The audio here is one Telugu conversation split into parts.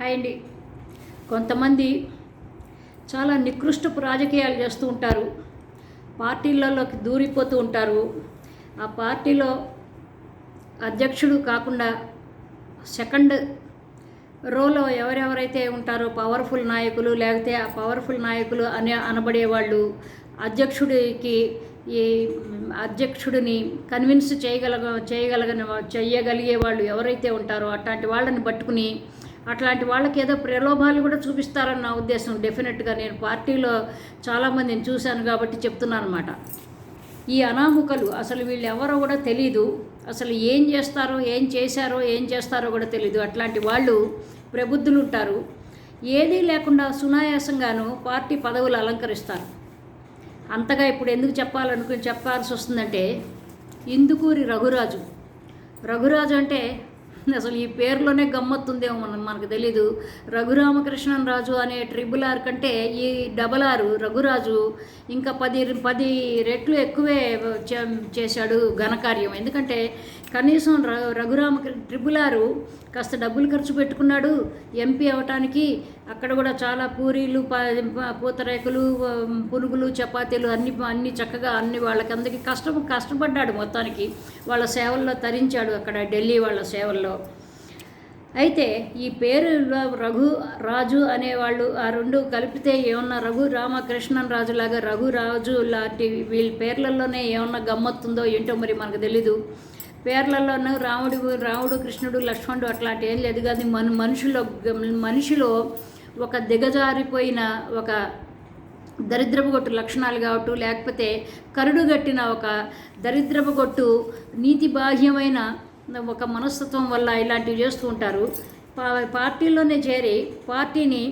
హాయ్ అండి. కొంతమంది చాలా నికృష్టపు రాజకీయాలు చేస్తూ ఉంటారు. పార్టీలలోకి దూరిపోతూ ఉంటారు. ఆ పార్టీలో అధ్యక్షుడు కాకుండా సెకండ్ రోలో ఎవరెవరైతే ఉంటారో పవర్ఫుల్ నాయకులు లేకపోతే ఆ పవర్ఫుల్ నాయకులు అనే అనబడే వాళ్ళు అధ్యక్షుడికి ఈ అధ్యక్షుడిని కన్విన్స్ చేయగలగ చేయగలగని చేయగలిగే వాళ్ళు ఎవరైతే ఉంటారో అట్లాంటి వాళ్ళని పట్టుకుని అట్లాంటి వాళ్ళకి ఏదో ప్రలోభాలు కూడా చూపిస్తారని నా ఉద్దేశం డెఫినెట్గా నేను పార్టీలో చాలామందిని చూశాను కాబట్టి చెప్తున్నాను అనమాట ఈ అనాముకలు అసలు వీళ్ళు ఎవరో కూడా తెలీదు. అసలు ఏం చేస్తారో ఏం చేశారో ఏం చేస్తారో కూడా తెలీదు. అట్లాంటి వాళ్ళు ప్రబుద్ధులు ఉంటారు. ఏదీ లేకుండా సునాయాసంగాను పార్టీ పదవులు అలంకరిస్తారు. అంతగా ఇప్పుడు ఎందుకు చెప్పాలనుకుని చెప్పాల్సి వస్తుందంటే ఇందుకూరి రఘురాజు. రఘురాజు అంటే అసలు ఈ పేరులోనే గమ్మత్తుందేమో మనం మనకు తెలీదు. రఘురామకృష్ణన్ రాజు అనే ట్రిబుల్ ఆర్ కంటే ఈ డబల్ ఆర్ రఘురాజు ఇంకా పది పది రెట్లు ఎక్కువే చే- చేశాడు ఘనకార్యం. ఎందుకంటే కనీసం ర రఘురామ ట్రిబుల్ ఆరు కాస్త డబ్బులు ఖర్చు పెట్టుకున్నాడు ఎంపీ అవటానికి అక్కడ కూడా చాలా పూరీలు ప- పూతరేకులు పునుగులు చపాతీలు అన్ని అన్ని చక్కగా అన్ని వాళ్ళకి అందరికీ కష్టం కష్టపడ్డాడు మొత్తానికి. వాళ్ళ సేవల్లో తరించాడు అక్కడ ఢిల్లీ వాళ్ళ సేవల్లో. అయితే ఈ పేరు రఘు రాజు అనేవాళ్ళు ఆ రెండు కలిపితే ఏమన్నా రఘు రామకృష్ణన్ రాజులాగా రఘురాజు రఘు రాజు లాంటి వీళ్ళ పేర్లలోనే ఏమన్నా గమ్మత్తుందో ఏంటో మరి మనకు తెలీదు. పేర్లలోనూ రాముడు రాముడు కృష్ణుడు లక్ష్మణుడు అట్లాంటి ఏం లేదు కానీ మన మనుషులో మనిషిలో ఒక దిగజారిపోయిన ఒక దరిద్రపుగొట్టు లక్షణాలు కావట్టు లేకపోతే కరుడుగట్టిన ఒక దరిద్రపుగొట్టు నీతి బాహ్యమైన ఒక మనస్తత్వం వల్ల ఇలాంటివి చేస్తూ ఉంటారు. పా- పార్టీలోనే చేరి పార్టీని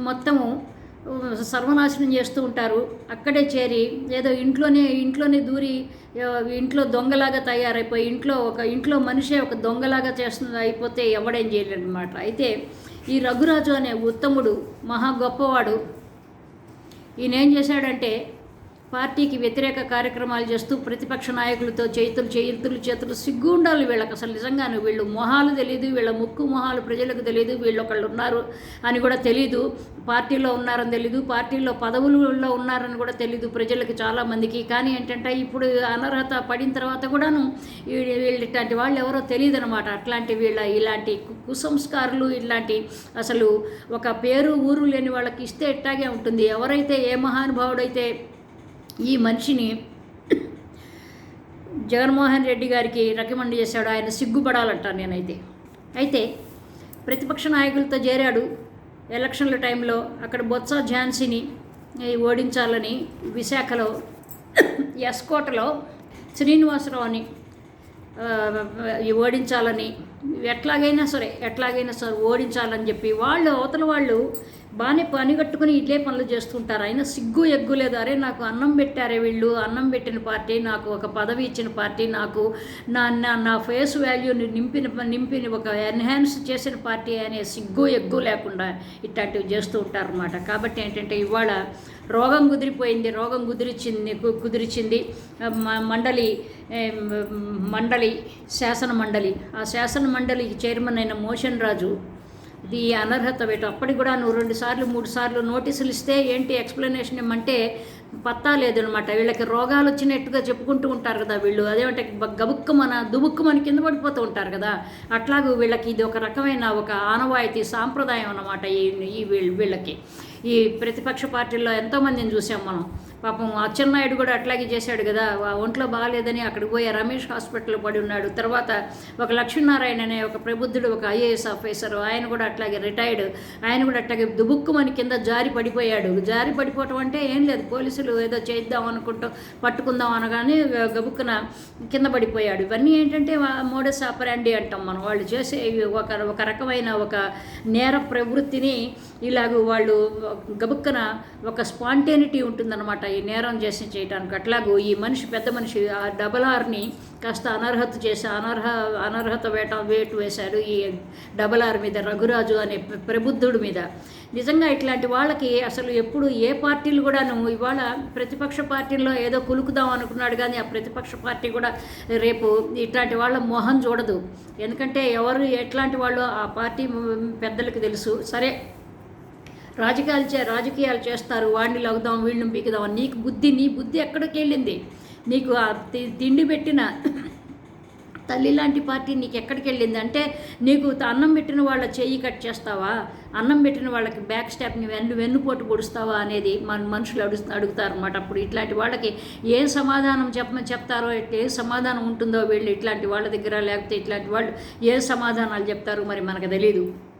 మొత్తము సర్వనాశనం చేస్తూ ఉంటారు. అక్కడే చేరి ఏదో ఇంట్లోనే ఇంట్లోనే దూరి ఇంట్లో దొంగలాగా తయారైపోయి ఇంట్లో ఒక ఇంట్లో మనిషే ఒక దొంగలాగా చేస్తుంది అయిపోతే ఎవడేం చేయలేడు అనమాట అయితే ఈ రఘురాజు అనే ఉత్తముడు మహా గొప్పవాడు. ఈయన ఏం చేశాడంటే పార్టీకి వ్యతిరేక కార్యక్రమాలు చేస్తూ ప్రతిపక్ష నాయకులతో చేతులు చేతులు చేతులు సిగ్గు ఉండాలి వీళ్ళకి. అసలు నిజంగాను వీళ్ళు మొహాలు తెలియదు వీళ్ళ ముక్కు మొహాలు ప్రజలకు తెలియదు వీళ్ళు ఒకళ్ళు ఉన్నారు అని కూడా తెలియదు పార్టీలో ఉన్నారని తెలియదు పార్టీలో పదవులలో ఉన్నారని కూడా తెలియదు ప్రజలకు చాలామందికి కానీ ఏంటంటే ఇప్పుడు అనర్హత పడిన తర్వాత కూడాను వీ- వీళ్ళు ఇట్లాంటి వాళ్ళు ఎవరో తెలియదు అనమాట అట్లాంటి వీళ్ళ ఇలాంటి కు- కుసంస్కారులు ఇలాంటి అసలు ఒక పేరు ఊరు లేని వాళ్ళకి ఇస్తే ఇట్టాగే ఉంటుంది. ఎవరైతే ఏ మహానుభావుడైతే ఈ మనిషిని జగన్మోహన్ రెడ్డి గారికి రికమెండ్ చేశాడు. ఆయన సిగ్గుపడాలంటాను నేనైతే. అయితే ప్రతిపక్ష నాయకులతో చేరాడు. ఎలక్షన్ల టైంలో అక్కడ బొత్స ఝాన్సీని ఓడించాలని విశాఖలో ఎస్కోటలో శ్రీనివాసరావుని ఓడించాలని ఎట్లాగైనా సరే ఎట్లాగైనా సరే ఓడించాలని చెప్పి వాళ్ళు అవతల వాళ్ళు బాగానే పని కట్టుకుని ఇట్లే పనులు చేస్తుంటారు. అయినా సిగ్గు ఎగ్గు లేదు. అరే నాకు అన్నం పెట్టారే వీళ్ళు. అన్నం పెట్టిన పార్టీ నాకు ఒక పదవి ఇచ్చిన పార్టీ నాకు నా నా నా ఫేస్ వాల్యూని నింపిన నింపిన ఒక ఎన్హాన్స్ చేసిన పార్టీ అనే సిగ్గు ఎగ్గు లేకుండా ఇట్లాంటివి చేస్తూ ఉంటారన్నమాట. కాబట్టి ఏంటంటే ఇవాళ రోగం కుదిరిపోయింది రోగం కుదిరిచింది కుదిరిచింది మండలి మండలి శాసన మండలి. ఆ శాసన మండలికి చైర్మన్ అయిన మోషన్ రాజు ఇది అనర్హత వేటు. అప్పటికి కూడా నువ్వు రెండు సార్లు మూడు సార్లు నోటీసులు ఇస్తే ఏంటి ఎక్స్ప్లెనేషన్ ఇమ్మంటే పత్తా లేదనమాట. వీళ్ళకి రోగాలు వచ్చినట్టుగా చెప్పుకుంటూ ఉంటారు కదా వీళ్ళు. అదేమంటే మన గబుక్కుమన దుబుక్కుమని కింద పడిపోతూ ఉంటారు కదా. అట్లాగూ వీళ్ళకి ఇది ఒక రకమైన ఒక ఆనవాయితీ సాంప్రదాయం అన్నమాట ఈ వీళ్ళ వీళ్ళకి. ఈ ప్రతిపక్ష పార్టీల్లో ఎంతోమందిని చూసాం మనం. పాపం అచ్చెన్నాయుడు కూడా అట్లాగే చేశాడు కదా. ఆ ఒంట్లో బాగాలేదని అక్కడికి పోయే రమేష్ హాస్పిటల్లో పడి ఉన్నాడు. తర్వాత ఒక లక్ష్మీనారాయణ అనే ఒక ప్రబుద్ధుడు ఒక ఐఏఎస్ ఆఫీసర్ ఆయన కూడా అట్లాగే రిటైర్డ్. ఆయన కూడా అట్లాగే దుబుక్కుమని కింద జారి పడిపోయాడు. జారి పడిపోవటం అంటే ఏం లేదు. పోలీసులు ఏదో చేద్దాం అనుకుంటూ పట్టుకుందాం అనగానే గబుక్కున కింద పడిపోయాడు. ఇవన్నీ ఏంటంటే మోడస్ ఆపరాండి అంటాం మనం. వాళ్ళు చేసే ఒక ఒక రకమైన ఒక నేర ప్రవృత్తిని ఇలాగ వాళ్ళు గబుక్కన ఒక స్పాంటేనిటీ ఉంటుందన్నమాట. ఈ నేరం చేసి చేయటానికి అట్లాగూ ఈ మనిషి పెద్ద మనిషి ఆ డబల్ ఆర్ని కాస్త అనర్హత చేసి అనర్హ అనర్హత వేట వేటు వేశాడు ఈ డబల్ ఆర్ మీద రఘురాజు అనే ప్రబుద్ధుడి మీద. నిజంగా ఇట్లాంటి వాళ్ళకి అసలు ఎప్పుడు ఏ పార్టీలు కూడాను ఇవాళ ప్రతిపక్ష పార్టీల్లో ఏదో కులుకుదాం అనుకున్నాడు కానీ ఆ ప్రతిపక్ష పార్టీ కూడా రేపు ఇట్లాంటి వాళ్ళ మొహం చూడదు. ఎందుకంటే ఎవరు ఎట్లాంటి వాళ్ళు ఆ పార్టీ పెద్దలకు తెలుసు. సరే రాజకీయాలు చే రాజకీయాలు చేస్తారు వాడిని లగుదాం వీళ్ళని పీకుదాం నీకు బుద్ధి నీ బుద్ధి ఎక్కడికి వెళ్ళింది? నీకు ఆ తిండి పెట్టిన తల్లి లాంటి పార్టీ నీకు ఎక్కడికి వెళ్ళింది? అంటే నీకు అన్నం పెట్టిన వాళ్ళ చెయ్యి కట్ చేస్తావా? అన్నం పెట్టిన వాళ్ళకి బ్యాక్ స్టాప్ని వెన్ను వెన్నుపోటు పొడుస్తావా అనేది మన మనుషులు అడుగు అడుగుతారు అనమాట అప్పుడు ఇట్లాంటి వాళ్ళకి ఏం సమాధానం చెప్ప చెప్తారో ఏ సమాధానం ఉంటుందో వీళ్ళు ఇట్లాంటి వాళ్ళ దగ్గర లేకపోతే ఇట్లాంటి వాళ్ళు ఏ సమాధానాలు చెప్తారో మరి మనకు తెలియదు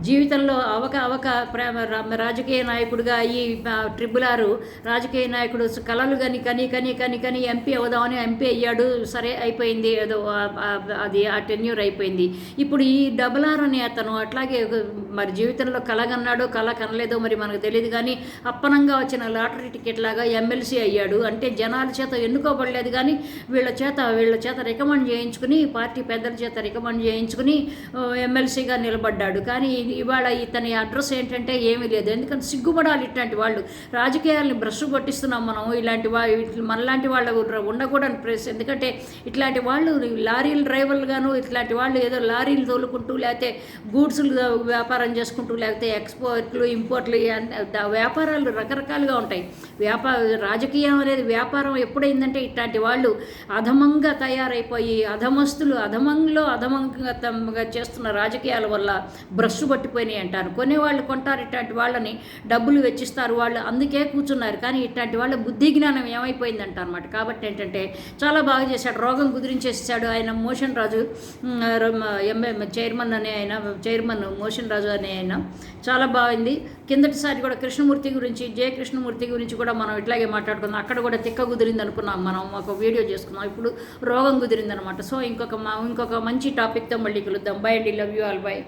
జీవితంలో అవక అవక ప్రేమ రాజకీయ నాయకుడిగా ఈ ఆ, ట్రిపుల్ ఆరు రాజకీయ నాయకుడు కళలు కని కని కని కని కని ఎంపీ అవుదామని ఎంపీ అయ్యాడు. సరే అయిపోయింది. ఏదో అది ఆ టెన్యూర్ అయిపోయింది. ఇప్పుడు ఈ డబుల్ ఆర్ అనే అతను అట్లాగే మరి జీవితంలో కళ కన్నాడో కళ కనలేదో మరి మనకు తెలియదు కానీ అప్పనంగా వచ్చిన లాటరీ టికెట్ లాగా ఎమ్మెల్సీ అయ్యాడు. అంటే జనాల చేత ఎన్నుకోబడలేదు కానీ వీళ్ళ చేత వీళ్ళ చేత రికమెండ్ చేయించుకుని పార్టీ పెద్దల చేత రికమెండ్ చేయించుకుని ఎమ్మెల్సీగా నిలబడ్డాడు. కానీ ఇవాళ ఇతని అడ్రస్ ఏంటంటే ఏమీ లేదు. ఎందుకంటే సిగ్గుపడాలి ఇట్లాంటి వాళ్ళు. రాజకీయాల్ని బ్రష్ కొట్టిస్తున్నాం మనం. ఇలాంటి వా మనలాంటి వాళ్ళు ఉండకూడని ప్రెస్ ఎందుకంటే ఇట్లాంటి వాళ్ళు లారీల డ్రైవర్లుగాను ఇట్లాంటి వాళ్ళు ఏదో లారీలు తోలుకుంటూ లేకపోతే గూడ్స్లు వ్యాపారం చేసుకుంటూ లేకపోతే ఎక్స్పోర్ట్లు ఇంపోర్ట్లు వ్యాపారాలు రకరకాలుగా ఉంటాయి. వ్యాపార రాజకీయం అనేది వ్యాపారం ఎప్పుడైందంటే ఇట్లాంటి వాళ్ళు అధమంగా తయారైపోయి అధమస్తులు అధమంలో అధమంగా చేస్తున్న రాజకీయాల వల్ల బ్రష్ పట్టిపోయినాయి అంటారు. కొనేవాళ్ళు కొంటారు ఇట్లాంటి వాళ్ళని డబ్బులు వెచ్చిస్తారు వాళ్ళు అందుకే కూర్చున్నారు. కానీ ఇట్లాంటి వాళ్ళ బుద్ధి జ్ఞానం ఏమైపోయిందంట అనమాట కాబట్టి ఏంటంటే చాలా బాగా చేశాడు. రోగం కుదిరించేసాడు. ఆయన మోషన్ రాజు ఎంఏ చైర్మన్ అనే ఆయన చైర్మన్ మోషన్ రాజు అనే ఆయన. చాలా బాగుంది. కిందటిసారి కూడా కృష్ణమూర్తి గురించి జయ కృష్ణమూర్తి గురించి కూడా మనం ఇట్లాగే మాట్లాడుకున్నాం అక్కడ కూడా తిక్క కుదిరింది అనుకున్నాం మనం ఒక వీడియో చేసుకున్నాం. ఇప్పుడు రోగం కుదిరిందనమాట. సో ఇంకొక మా ఇంకొక మంచి టాపిక్తో మళ్ళీ కలుద్దాం. బై అండి. Love you all by